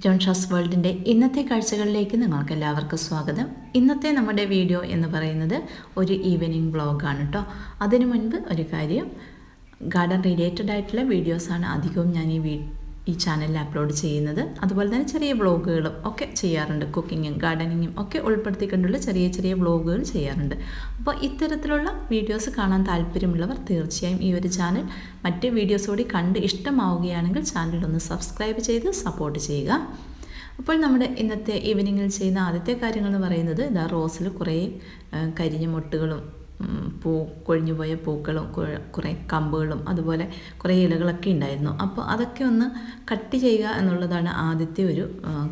ജോൺഷാസ് വേൾഡിന്റെ ഇന്നത്തെ കാഴ്ചകളിലേക്ക് നിങ്ങൾക്ക് എല്ലാവർക്കും സ്വാഗതം. ഇന്നത്തെ നമ്മുടെ വീഡിയോ എന്ന് പറയുന്നത് ഒരു ഈവനിങ് ബ്ലോഗാണ് കേട്ടോ അതിനു മുൻപ് ഒരു കാര്യം ഗാർഡൻ റിലേറ്റഡ് ആയിട്ടുള്ള വീഡിയോസാണ് അധികവും ഞാൻ ഈ ഈ ചാനലിൽ അപ്ലോഡ് ചെയ്യുന്നത്. അതുപോലെ തന്നെ ചെറിയ വ്ളോഗുകളും ഒക്കെ ചെയ്യാറുണ്ട്. കുക്കിങ്ങും ഗാർഡനിങ്ങും ഒക്കെ ഉൾപ്പെടുത്തിക്കൊണ്ടുള്ള ചെറിയ ചെറിയ വ്ളോഗുകൾ ചെയ്യാറുണ്ട്. അപ്പോൾ ഇത്തരത്തിലുള്ള വീഡിയോസ് കാണാൻ താല്പര്യമുള്ളവർ തീർച്ചയായും ഈ ഒരു ചാനൽ മറ്റ് വീഡിയോസ് കൂടി കണ്ട് ഇഷ്ടമാവുകയാണെങ്കിൽ ചാനൽ ഒന്ന് സബ്സ്ക്രൈബ് ചെയ്ത് സപ്പോർട്ട് ചെയ്യുക. അപ്പോൾ നമ്മുടെ ഇന്നത്തെ ഈവനിങ്ങിൽ ചെയ്യുന്ന ആദ്യത്തെ കാര്യങ്ങൾ എന്ന് പറയുന്നത് ഇതാ റോസിൽ കുറേ കരിഞ്ഞ മുട്ടുകളും പൂ കൊഴിഞ്ഞു പോയ പൂക്കളും കുറേ കമ്പുകളും അതുപോലെ കുറേ ഇലകളൊക്കെ ഉണ്ടായിരുന്നു. അപ്പോൾ അതൊക്കെ ഒന്ന് കട്ട് ചെയ്യുക എന്നുള്ളതാണ് ആദ്യത്തെ ഒരു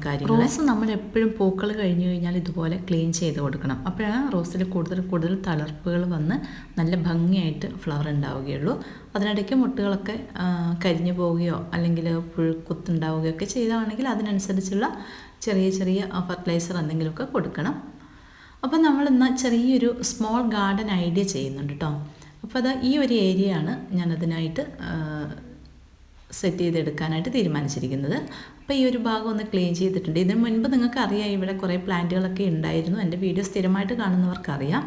കാര്യം റോസ് നമ്മൾ എപ്പോഴും പൂക്കൾ കഴിഞ്ഞു കഴിഞ്ഞാൽ ഇതുപോലെ ക്ലീൻ ചെയ്ത് കൊടുക്കണം. അപ്പോഴാണ് റോസിൽ കൂടുതൽ കൂടുതൽ തളർപ്പുകൾ വന്ന് നല്ല ഭംഗിയായിട്ട് ഫ്ലവർ ഉണ്ടാവുകയുള്ളൂ. അതിനിടയ്ക്ക് മുട്ടുകളൊക്കെ കരിഞ്ഞു പോവുകയോ അല്ലെങ്കിൽ പുഴുക്കുത്തുണ്ടാവുകയോ ഒക്കെ ചെയ്താണെങ്കിൽ അതിനനുസരിച്ചുള്ള ചെറിയ ചെറിയ ഫെർട്ടിലൈസർ എന്തെങ്കിലുമൊക്കെ കൊടുക്കണം. അപ്പോൾ നമ്മൾ ഇന്ന് ചെറിയൊരു സ്മോൾ ഗാർഡൻ ഐഡിയ ചെയ്യുന്നുണ്ട് കേട്ടോ അപ്പോൾ അത് ഈ ഒരു ഏരിയയാണ് ഞാനതിനായിട്ട് സെറ്റ് ചെയ്തെടുക്കാനായിട്ട് തീരുമാനിച്ചിരിക്കുന്നത്. അപ്പോൾ ഈ ഒരു ഭാഗം ഒന്ന് ക്ലീൻ ചെയ്തിട്ടുണ്ട്. ഇതിന് മുൻപ് നിങ്ങൾക്ക് അറിയാം ഇവിടെ കുറേ പ്ലാന്റുകളൊക്കെ ഉണ്ടായിരുന്നു. എന്റെ വീഡിയോ സ്ഥിരമായിട്ട് കാണുന്നവർക്കറിയാം.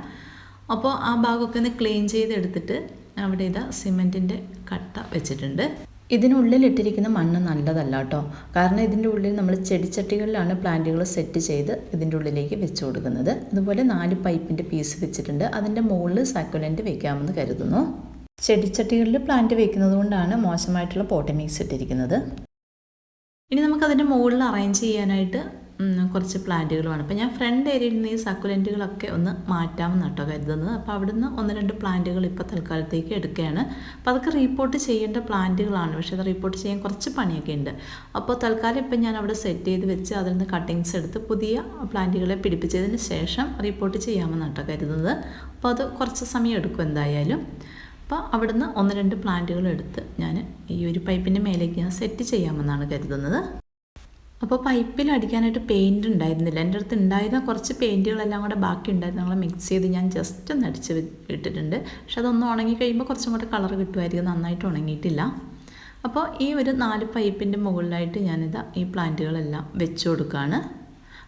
അപ്പോൾ ആ ഭാഗമൊക്കെ ഒന്ന് ക്ലീൻ ചെയ്തെടുത്തിട്ട് അവിടെ ഇതാ സിമെന്റിന്റെ കട്ട വെച്ചിട്ടുണ്ട്. ഇതിനുള്ളിൽ ഇട്ടിരിക്കുന്ന മണ്ണ് നല്ലതല്ല കേട്ടോ. കാരണം ഇതിന്റെ ഉള്ളിൽ നമ്മൾ ചെടിച്ചട്ടികളിലാണ് പ്ലാന്റുകൾ സെറ്റ് ചെയ്ത് ഇതിന്റെ ഉള്ളിലേക്ക് വെച്ച് കൊടുക്കുന്നത്. അതുപോലെ നാല് പൈപ്പിന്റെ പീസ് വെച്ചിട്ടുണ്ട്. അതിന്റെ മുകളിൽ സക്കുലന്റ് വെക്കാമെന്ന് കരുതുന്നു. ചെടിച്ചട്ടികളിൽ പ്ലാന്റ് വെക്കുന്നത് കൊണ്ടാണ് മോശമായിട്ടുള്ള പോട്ടി മിക്സ് ഇട്ടിരിക്കുന്നത്. ഇനി നമുക്ക് അതിന്റെ മുകളിൽ അറേഞ്ച് ചെയ്യാനായിട്ട് കുറച്ച് പ്ലാന്റുകൾ വേണം അപ്പോൾ ഞാൻ ഫ്രണ്ട് ഏരിയയിൽ നിന്ന് ഈ സക്കുലന്റുകളൊക്കെ ഒന്ന് മാറ്റാമെന്ന് കേട്ടോ കരുതുന്നത്. അപ്പോൾ അവിടുന്ന് ഒന്ന് രണ്ട് പ്ലാന്റുകൾ ഇപ്പോൾ തൽക്കാലത്തേക്ക് എടുക്കുകയാണ്. അപ്പോൾ അതൊക്കെ റീപ്പോർട്ട് ചെയ്യേണ്ട പ്ലാന്റുകളാണ്. പക്ഷേ അത് റീപ്പോർട്ട് ചെയ്യാൻ കുറച്ച് പണിയൊക്കെ ഉണ്ട്. അപ്പോൾ തൽക്കാലം ഇപ്പം ഞാൻ അവിടെ സെറ്റ് ചെയ്ത് വെച്ച് അതിൽ നിന്ന് കട്ടിങ്സ് എടുത്ത് പുതിയ പ്ലാന്റുകളെ പിടിപ്പിച്ചതിന് ശേഷം റിപ്പോർട്ട് ചെയ്യാമെന്ന് കേട്ടോ കരുതുന്നത്. അപ്പോൾ അത് കുറച്ച് സമയം എടുക്കും എന്തായാലും. അപ്പോൾ അവിടുന്ന് ഒന്ന് രണ്ട് പ്ലാന്റുകൾ എടുത്ത് ഞാൻ ഈ ഒരു പൈപ്പിന്റെ മേലേക്ക് ഞാൻ സെറ്റ് ചെയ്യാമെന്നാണ് കരുതുന്നത്. അപ്പോൾ പൈപ്പിൽ അടിക്കാനായിട്ട് പെയിന്റ് ഉണ്ടായിരുന്നില്ല. എന്റെ അടുത്ത് ഉണ്ടായിരുന്ന കുറച്ച് പെയിന്റുകളെല്ലാം കൂടെ ബാക്കി ഉണ്ടായിരുന്നു. ഞങ്ങൾ മിക്സ് ചെയ്ത് ഞാൻ ജസ്റ്റ് ഒന്ന് അടിച്ച് ഇട്ടിട്ടുണ്ട്. പക്ഷെ അതൊന്ന് ഉണങ്ങി കഴിയുമ്പോൾ കുറച്ചും കൂടെ കളർ കിട്ടുമായിരിക്കും. നന്നായിട്ട് ഉണങ്ങിയിട്ടില്ല. അപ്പോൾ ഈ ഒരു നാല് പൈപ്പിന്റെ മുകളിലായിട്ട് ഞാനിതാ ഈ പ്ലാന്റുകളെല്ലാം വെച്ച് കൊടുക്കുകയാണ്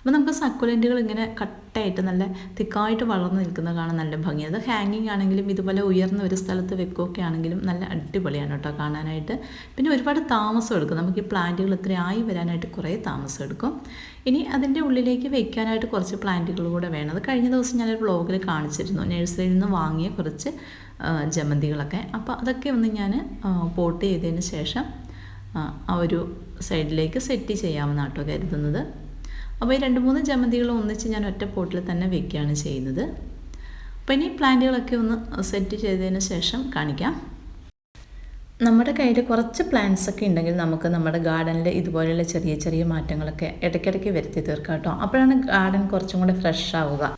അപ്പോൾ നമുക്ക് സക്കുലന്റുകൾ ഇങ്ങനെ കട്ടായിട്ട് നല്ല തിക്കായിട്ട് വളർന്നു നിൽക്കുന്നത് കാണാൻ നല്ല ഭംഗി. അത് ഹാങ്ങിങ് ആണെങ്കിലും ഇതുപോലെ ഉയർന്ന ഒരു സ്ഥലത്ത് വെക്കുകയൊക്കെ ആണെങ്കിലും നല്ല അടിപൊളിയാണ് കേട്ടോ കാണാനായിട്ട്. പിന്നെ ഒരുപാട് താമസം എടുക്കും. നമുക്ക് ഈ പ്ലാന്റുകൾ ഇത്ര ആയി വരാനായിട്ട് കുറേ താമസം എടുക്കും. ഇനി അതിന്റെ ഉള്ളിലേക്ക് വെക്കാനായിട്ട് കുറച്ച് പ്ലാന്റുകൾ കൂടെ വേണം. അത് കഴിഞ്ഞ ദിവസം ഞാനൊരു വ്ളോഗിൽ കാണിച്ചിരുന്നു. നഴ്സറിയിൽ നിന്ന് വാങ്ങിയ കുറച്ച് ജമന്തികളൊക്കെ. അപ്പോൾ അതൊക്കെ ഒന്ന് ഞാൻ പോട്ട് ചെയ്തതിന് ശേഷം ആ ഒരു സൈഡിലേക്ക് സെറ്റ് ചെയ്യാമെന്നാട്ടോ കരുതുന്നത്. അപ്പോൾ ഈ രണ്ട് മൂന്ന് ജമന്തികൾ ഒന്നിച്ച് ഞാൻ ഒറ്റ പോട്ടിൽ തന്നെ വെക്കുകയാണ് ചെയ്യുന്നത്. അപ്പോൾ ഇനി പ്ലാന്റുകളൊക്കെ ഒന്ന് സെറ്റ് ചെയ്തതിന് ശേഷം കാണിക്കാം. നമ്മുടെ കയ്യിൽ കുറച്ച് പ്ലാന്റ്സ് ഒക്കെ ഉണ്ടെങ്കിൽ നമുക്ക് നമ്മുടെ ഗാർഡനിൽ ഇതുപോലെയുള്ള ചെറിയ ചെറിയ മാറ്റങ്ങളൊക്കെ ഇടയ്ക്കിടയ്ക്ക് വരുത്തി തീർക്കാം കേട്ടോ. അപ്പോഴാണ് ഗാർഡൻ കുറച്ചും കൂടെ ഫ്രഷ് ആവുക.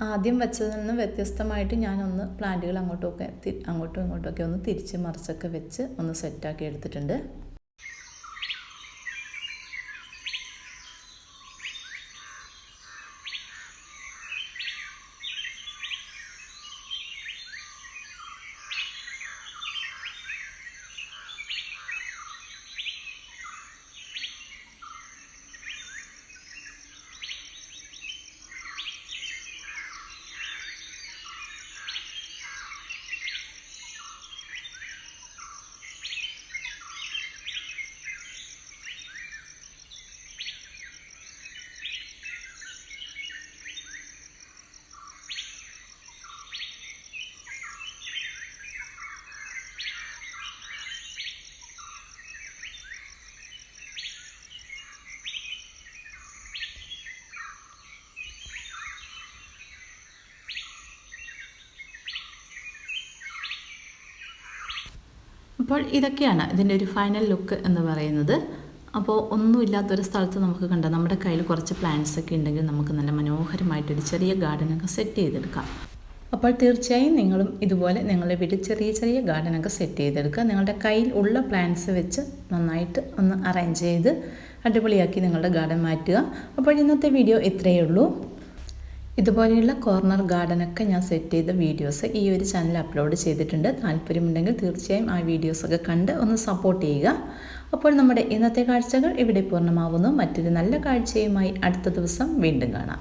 ആദ്യം വെച്ചതിൽ നിന്ന് വ്യത്യസ്തമായിട്ട് ഞാനൊന്ന് പ്ലാന്റുകൾ അങ്ങോട്ടുമൊക്കെ തി- അങ്ങോട്ടും ഇങ്ങോട്ടുമൊക്കെ ഒന്ന് തിരിച്ച് മറിച്ചൊക്കെ വെച്ച് ഒന്ന് സെറ്റാക്കി എടുത്തിട്ടുണ്ട്. അപ്പോൾ ഇതൊക്കെയാണ് ഇതിന്റെ ഒരു ഫൈനൽ ലുക്ക് എന്ന് പറയുന്നത്. അപ്പോൾ ഒന്നുമില്ലാത്തൊരു സ്ഥലത്ത് നമുക്ക് കണ്ട നമ്മുടെ കയ്യിൽ കുറച്ച് പ്ലാന്റ്സ് ഒക്കെ ഉണ്ടെങ്കിൽ നമുക്ക് നല്ല മനോഹരമായിട്ടൊരു ചെറിയ ഗാർഡനൊക്കെ സെറ്റ് ചെയ്തെടുക്കാം. അപ്പോൾ തീർച്ചയായും നിങ്ങളും ഇതുപോലെ നിങ്ങളുടെ വീട്ടിൽ ചെറിയ ചെറിയ ഗാർഡനൊക്കെ സെറ്റ് ചെയ്തെടുക്കുക. നിങ്ങളുടെ കയ്യിൽ ഉള്ള പ്ലാന്റ്സ് വെച്ച് നന്നായിട്ട് ഒന്ന് അറേഞ്ച് ചെയ്ത് അടിപൊളിയാക്കി നിങ്ങളുടെ ഗാർഡൻ മാറ്റുക. അപ്പോൾ ഇന്നത്തെ വീഡിയോ ഇത്രയേ ഉള്ളൂ. ഇതുപോലെയുള്ള കോർണർ ഗാർഡനൊക്കെ ഞാൻ സെറ്റ് ചെയ്ത വീഡിയോസ് ഈ ഒരു ചാനൽ അപ്ലോഡ് ചെയ്തിട്ടുണ്ട്. താല്പര്യമുണ്ടെങ്കിൽ തീർച്ചയായും ആ വീഡിയോസൊക്കെ കണ്ട് ഒന്ന് സപ്പോർട്ട് ചെയ്യുക. അപ്പോൾ നമ്മുടെ ഇന്നത്തെ കാഴ്ചകൾ ഇവിടെ പൂർണമാവുന്നു. മറ്റൊരു നല്ല കാഴ്ചയുമായി അടുത്ത ദിവസം വീണ്ടും കാണാം.